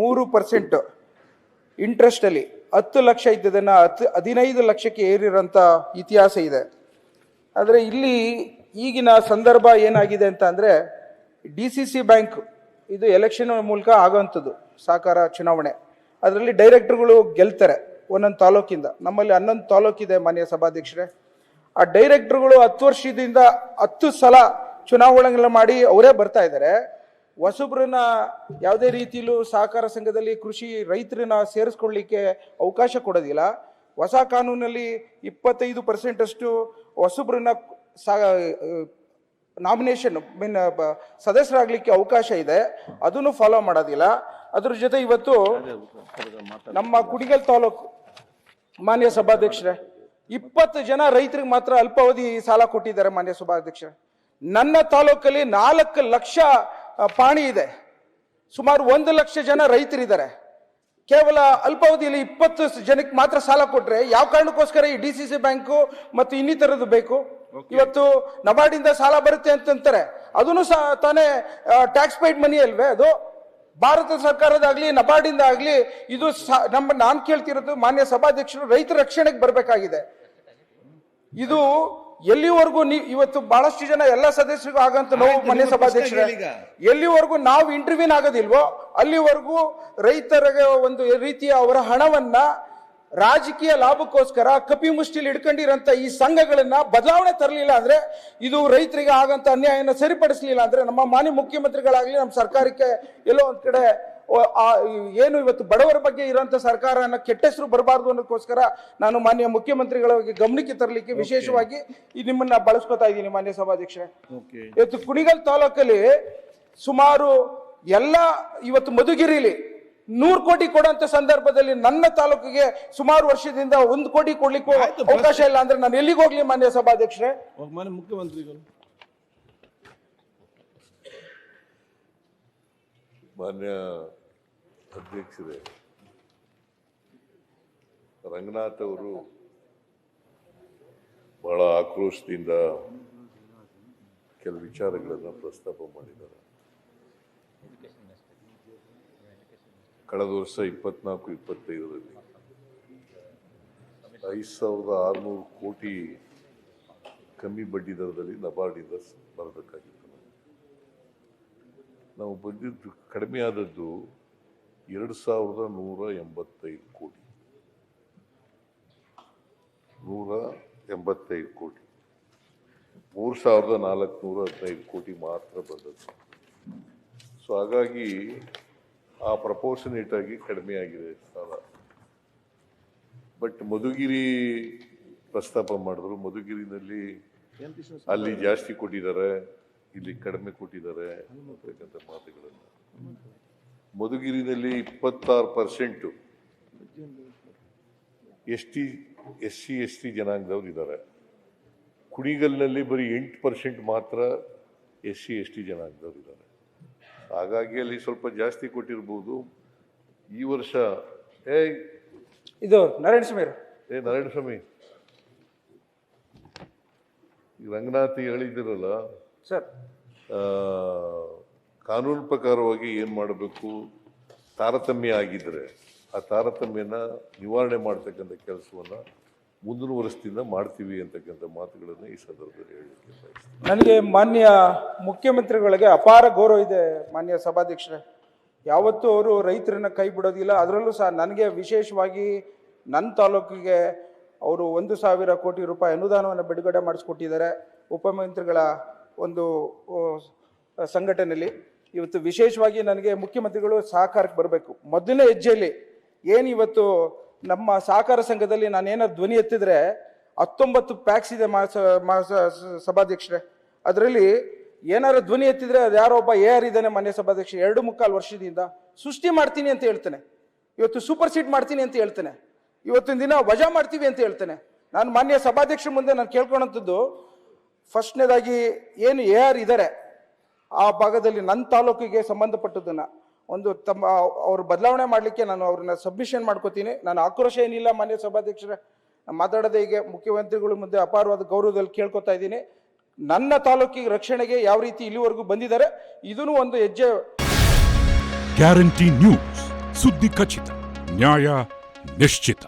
ಮೂರು ಪರ್ಸೆಂಟ್ ಇಂಟ್ರೆಸ್ಟಲ್ಲಿ ಹತ್ತು ಲಕ್ಷ ಇದ್ದದನ್ನು ಹತ್ತು, ಹದಿನೈದು ಲಕ್ಷಕ್ಕೆ ಏರಿರೋಂಥ ಇತಿಹಾಸ ಇದೆ. ಆದರೆ ಇಲ್ಲಿ ಈಗಿನ ಸಂದರ್ಭ ಏನಾಗಿದೆ ಅಂತ ಅಂದರೆ ಡಿ ಸಿ ಸಿ ಬ್ಯಾಂಕ್ ಇದು ಎಲೆಕ್ಷನ್ ಮೂಲಕ ಆಗೋವಂಥದ್ದು ಸಹಕಾರ ಚುನಾವಣೆ. ಅದರಲ್ಲಿ ಡೈರೆಕ್ಟರ್ಗಳು ಗೆಲ್ತಾರೆ ಒಂದೊಂದು ತಾಲೂಕಿಂದ. ನಮ್ಮಲ್ಲಿ ಹನ್ನೊಂದು ತಾಲೂಕಿದೆ ಮಾನ್ಯ ಸಭಾಧ್ಯಕ್ಷರೇ. ಆ ಡೈರೆಕ್ಟ್ರುಗಳು ಹತ್ತು ವರ್ಷದಿಂದ ಹತ್ತು ಸಲ ಚುನಾವಣೆಗಳನ್ನ ಮಾಡಿ ಅವರೇ ಬರ್ತಾ ಇದ್ದಾರೆ. ಹೊಸಬ್ರನ್ನ ಯಾವುದೇ ರೀತಿಯಲ್ಲೂ ಸಹಕಾರ ಸಂಘದಲ್ಲಿ ಕೃಷಿ ರೈತರನ್ನ ಸೇರಿಸ್ಕೊಳ್ಳಿಕ್ಕೆ ಅವಕಾಶ ಕೊಡೋದಿಲ್ಲ. ಹೊಸ ಕಾನೂನಲ್ಲಿ ಇಪ್ಪತ್ತೈದು ಪರ್ಸೆಂಟಷ್ಟು ಹೊಸಬ್ರನ್ನ ಸಾ ನಾಮಿನೇಷನ್ ಮೀನ್ ಸದಸ್ಯರಾಗಲಿಕ್ಕೆ ಅವಕಾಶ ಇದೆ. ಅದನ್ನು ಫಾಲೋ ಮಾಡೋದಿಲ್ಲ. ಅದ್ರ ಜೊತೆ ಇವತ್ತು ನಮ್ಮ ಕುಡಿಗಲ್ ತಾಲೂಕು ಮಾನ್ಯ ಸಭಾಧ್ಯಕ್ಷರೇ, ಇಪ್ಪತ್ತು ಜನ ರೈತರಿಗೆ ಮಾತ್ರ ಅಲ್ಪಾವಧಿ ಸಾಲ ಕೊಟ್ಟಿದ್ದಾರೆ ಮಾನ್ಯ ಸಭಾಧ್ಯಕ್ಷರೇ. ನನ್ನ ತಾಲೂಕಲ್ಲಿ ನಾಲ್ಕು ಲಕ್ಷ ಪಾಣಿ ಇದೆ. ಸುಮಾರು ಒಂದು ಲಕ್ಷ ಜನ ರೈತರಿದ್ದಾರೆ. ಕೇವಲ ಅಲ್ಪಾವಧಿಯಲ್ಲಿ ಇಪ್ಪತ್ತು ಜನಕ್ಕೆ ಮಾತ್ರ ಸಾಲ ಕೊಟ್ಟರೆ ಯಾವ ಕಾರಣಕ್ಕೋಸ್ಕರ ಈ ಡಿ ಸಿ ಸಿ ಬ್ಯಾಂಕು ಮತ್ತು ಇನ್ನಿತರದ್ದು ಬೇಕು? ಇವತ್ತು ನಬಾರ್ಡಿಂದ ಸಾಲ ಬರುತ್ತೆ ಅಂತಂತಾರೆ. ಅದನ್ನು ಸಹ ತಾನೇ ಟ್ಯಾಕ್ಸ್ ಪೇಯ್ಡ್ ಮನಿ ಅಲ್ವೇ ಅದು? ಭಾರತ ಸರ್ಕಾರದಾಗ್ಲಿ ನಬಾರ್ಡಿಂದ ಆಗಲಿ ಇದು ನಮ್ಮ ನಾನು ಕೇಳ್ತಿರೋದು ಮಾನ್ಯ ಸಭಾಧ್ಯಕ್ಷರು ರೈತರ ರಕ್ಷಣೆಗೆ ಬರಬೇಕಾಗಿದೆ. ಇದು ಎಲ್ಲಿವರೆಗೂ ನೀವು ಇವತ್ತು ಬಹಳಷ್ಟು ಜನ ಎಲ್ಲ ಸದಸ್ಯರಿಗೂ ಆಗಂತ ನೋವು ಮನೆ ಸಭಾಧ್ಯಕ್ಷರೇ. ಎಲ್ಲಿವರೆಗೂ ನಾವು ಇಂಟರ್ವ್ಯೂನ್ ಆಗೋದಿಲ್ವೋ ಅಲ್ಲಿವರೆಗೂ ರೈತರಿಗೆ ಒಂದು ರೀತಿಯ ಅವರ ಹಣವನ್ನ ರಾಜಕೀಯ ಲಾಭಕ್ಕೋಸ್ಕರ ಕಪಿ ಮುಷ್ಟಿಲಿ ಇಟ್ಕೊಂಡಿರೋಂಥ ಈ ಸಂಘಗಳನ್ನ ಬದಲಾವಣೆ ತರಲಿಲ್ಲ ಅಂದ್ರೆ ಇದು ರೈತರಿಗೆ ಆಗಂತ ಅನ್ಯಾಯನ ಸರಿಪಡಿಸಲಿಲ್ಲ ಅಂದ್ರೆ ನಮ್ಮ ಮಾನ್ಯ ಮುಖ್ಯಮಂತ್ರಿಗಳಾಗ್ಲಿ ನಮ್ಮ ಸರ್ಕಾರಕ್ಕೆ ಎಲ್ಲೋ ಒಂದ್ ಕಡೆ ಏನು ಇವತ್ತು ಬಡವರ ಬಗ್ಗೆ ಇರುವಂತ ಸರ್ಕಾರ ಕೆಟ್ಟ ಹೆಸರು ಬರಬಾರ್ದು ಅನ್ನೋದಕ್ಕೋಸ್ಕರ ನಾನು ಮಾನ್ಯ ಮುಖ್ಯಮಂತ್ರಿಗಳ ಗಮನಕ್ಕೆ ತರಲಿಕ್ಕೆ ವಿಶೇಷವಾಗಿ ನಿಮ್ಮನ್ನ ಬಳಸ್ಕೊತಾ ಇದ್ದೀನಿ ಮಾನ್ಯ ಸಭಾಧ್ಯಕ್ಷ ಇವತ್ತು ಕುಣಿಗಲ್ ತಾಲೂಕಲ್ಲಿ ಸುಮಾರು ಎಲ್ಲ ಇವತ್ತು ಮಧುಗಿರಿಲಿ ನೂರು ಕೋಟಿ ಕೊಡುವಂತ ಸಂದರ್ಭದಲ್ಲಿ ನನ್ನ ತಾಲೂಕಿಗೆ ಸುಮಾರು ವರ್ಷದಿಂದ ಒಂದು ಕೋಟಿ ಕೊಡ್ಲಿಕ್ಕೂ ಅವಕಾಶ ಇಲ್ಲ ಅಂದ್ರೆ ನಾನು ಎಲ್ಲಿಗೆ ಹೋಗ್ಲಿ ಮಾನ್ಯ ಸಭಾಧ್ಯಕ್ಷರೇ? ಮುಖ್ಯಮಂತ್ರಿಗಳು? ಮಾನ್ಯ ಅಧ್ಯಕ್ಷರೇ, ರಂಗನಾಥ್ ಅವರು ಬಹಳ ಆಕ್ರೋಶದಿಂದ ಕೆಲವು ವಿಚಾರಗಳನ್ನು ಪ್ರಸ್ತಾಪ ಮಾಡಿದ್ದಾರೆ ಕಳೆದ ವರ್ಷ ಇಪ್ಪತ್ನಾಲ್ಕು, ಇಪ್ಪತ್ತೈದರಲ್ಲಿ ಐದು ಸಾವಿರದ ಆರುನೂರು ಕೋಟಿ ಕಮ್ಮಿ ಬಡ್ಡಿ ದರದಲ್ಲಿ ನಬಾರ್ಡಿಂದ ಬರಬೇಕಾಗಿತ್ತು ನಮಗೆ. ನಾವು ಬಂದಿದ್ದು ಕಡಿಮೆ ಆದದ್ದು ಎರಡು ಸಾವಿರದ ನೂರ ಎಂಬತ್ತೈದು ಕೋಟಿ. ನೂರ ಎಂಬತ್ತೈದು ಕೋಟಿ. ಮೂರು ಸಾವಿರದ ನಾಲ್ಕುನೂರ ಹದಿನೈದು ಕೋಟಿ ಮಾತ್ರ ಬಂದದ್ದು. ಸೊ ಹಾಗಾಗಿ ಆ ಪ್ರಪೋರ್ಷನೇಟ್ ಆಗಿ ಕಡಿಮೆ ಆಗಿದೆ ಸಾಲ. ಬಟ್ ಮಧುಗಿರಿ ಪ್ರಸ್ತಾಪ ಮಾಡಿದ್ರು. ಮಧುಗಿರಿನಲ್ಲಿ ಅಲ್ಲಿ ಜಾಸ್ತಿ ಕೊಟ್ಟಿದ್ದಾರೆ. ಇಲ್ಲಿ ಕಡಿಮೆ ಕೊಟ್ಟಿದ್ದಾರೆ ಅಂತಕ್ಕಂಥ ಮಾತುಗಳನ್ನು. ಮಧುಗಿರಿನಲ್ಲಿ ಇಪ್ಪತ್ತಾರು percent S T S C S T ಜನಾಂಗದವ್ರು ಇದ್ದಾರೆ. ಕುಣಿಗಲ್ನಲ್ಲಿ ಬರೀ ಎಂಟು ಪರ್ಸೆಂಟ್ ಮಾತ್ರ ಎಸ್ ಸಿ ಎಸ್ ಟಿ ಜನಾಂಗದವ್ರು ಇದ್ದಾರೆ. ಹಾಗಾಗಿ ಅಲ್ಲಿ ಸ್ವಲ್ಪ ಜಾಸ್ತಿ ಕೊಟ್ಟಿರ್ಬೋದು. ಈ ವರ್ಷ ಏ ಇದು ನಾರಾಯಣ ಸ್ವಾಮಿ ಏ ನಾರಾಯಣ ಸ್ವಾಮಿ. ರಂಗನಾಥ್ ಹೇಳಿದಿರಲ್ಲ ಸರ್ ಕಾನೂನು ಪ್ರಕಾರವಾಗಿ ಏನು ಮಾಡಬೇಕು? ತಾರತಮ್ಯ ಆಗಿದ್ದರೆ ಆ ತಾರತಮ್ಯನ ನಿವಾರಣೆ ಮಾಡ್ತಕ್ಕಂಥ ಕೆಲಸವನ್ನು ಮುಂದಿನ ವರ್ಷದಿಂದ ಮಾಡ್ತೀವಿ ಅಂತಕ್ಕಂಥ ಮಾತುಗಳನ್ನು ಈ ಸಂದರ್ಭದಲ್ಲಿ ಹೇಳಲಿಕ್ಕೆ ನನಗೆ ಮಾನ್ಯ ಮುಖ್ಯಮಂತ್ರಿಗಳಿಗೆ ಅಪಾರ ಗೌರವ ಇದೆ ಮಾನ್ಯ ಸಭಾಧ್ಯಕ್ಷರೇ. ಯಾವತ್ತೂ ಅವರು ರೈತರನ್ನ ಕೈ ಬಿಡೋದಿಲ್ಲ. ಅದರಲ್ಲೂ ಸಹ ನನಗೆ ವಿಶೇಷವಾಗಿ ನನ್ನ ತಾಲೂಕಿಗೆ ಅವರು ಒಂದು ಸಾವಿರ ಕೋಟಿ ರೂಪಾಯಿ ಅನುದಾನವನ್ನು ಬಿಡುಗಡೆ ಮಾಡಿಸ್ಕೊಟ್ಟಿದ್ದಾರೆ. ಉಪಮಂತ್ರಿಗಳ ಒಂದು ಸಂಘಟನೆಯಲ್ಲಿ ಇವತ್ತು ವಿಶೇಷವಾಗಿ ನನಗೆ ಮುಖ್ಯಮಂತ್ರಿಗಳು ಸಹಕಾರಕ್ಕೆ ಬರಬೇಕು. ಮೊದಲನೇ ಹೆಜ್ಜೆಯಲ್ಲಿ ಏನು ಇವತ್ತು ನಮ್ಮ ಸಹಕಾರ ಸಂಘದಲ್ಲಿ ನಾನೇನಾದ್ರು ಧ್ವನಿ ಎತ್ತಿದ್ರೆ ಹತ್ತೊಂಬತ್ತು ಪ್ಯಾಕ್ಸ್ ಇದೆ ಸಭಾಧ್ಯಕ್ಷರೇ. ಅದರಲ್ಲಿ ಏನಾರು ಧ್ವನಿ ಎತ್ತಿದ್ರೆ ಅದು ಯಾರೋ ಒಬ್ಬ ಎ ಆರ್ ಇದ್ದಾನೆ ಮಾನ್ಯ ಸಭಾಧ್ಯಕ್ಷ, ಎರಡು ಮುಕ್ಕಾಲು ವರ್ಷದಿಂದ. ಸೃಷ್ಟಿ ಮಾಡ್ತೀನಿ ಅಂತ ಹೇಳ್ತಾನೆ. ಇವತ್ತು ಸೂಪರ್ ಸೀಟ್ ಮಾಡ್ತೀನಿ ಅಂತ ಹೇಳ್ತಾನೆ. ಇವತ್ತಿನ ದಿನ ವಜಾ ಮಾಡ್ತೀವಿ ಅಂತ ಹೇಳ್ತಾನೆ. ನಾನು ಮಾನ್ಯ ಸಭಾಧ್ಯಕ್ಷರ ಮುಂದೆ ನಾನು ಕೇಳ್ಕೊಳಂಥದ್ದು ಫಸ್ಟ್ನೇದಾಗಿ ಏನು ಎ ಆರ್ ಇದ್ದಾರೆ ಆ ಭಾಗದಲ್ಲಿ ನನ್ನ ತಾಲೂಕಿಗೆ ಸಂಬಂಧಪಟ್ಟದನ್ನು ಒಂದು ತಮ್ಮ, ಅವ್ರ ಬದಲಾವಣೆ ಮಾಡಲಿಕ್ಕೆ ನಾನು ಅವ್ರನ್ನ ಸಬ್ಮಿಷನ್ ಮಾಡ್ಕೋತೀನಿ. ನಾನು ಆಕ್ರೋಶ ಏನಿಲ್ಲ ಮಾನ್ಯ ಸಭಾಧ್ಯಕ್ಷರೇ ಮಾತಾಡೋದೇ ಈಗ ಮುಖ್ಯಮಂತ್ರಿಗಳ ಮುಂದೆ ಅಪಾರವಾದ ಗೌರವದಲ್ಲಿ ಕೇಳ್ಕೊತಾ ಇದ್ದೀನಿ. ನನ್ನ ತಾಲೂಕಿಗೆ ರಕ್ಷಣೆಗೆ ಯಾವ ರೀತಿ ಇಲ್ಲಿವರೆಗೂ ಬಂದಿದ್ದಾರೆ ಇದೂ ಒಂದು ಹೆಜ್ಜೆ ಗ್ಯಾರಂಟಿ ನ್ಯೂಸ್ ಸುದ್ದಿ ಖಚಿತ, ನ್ಯಾಯ ನಿಶ್ಚಿತ.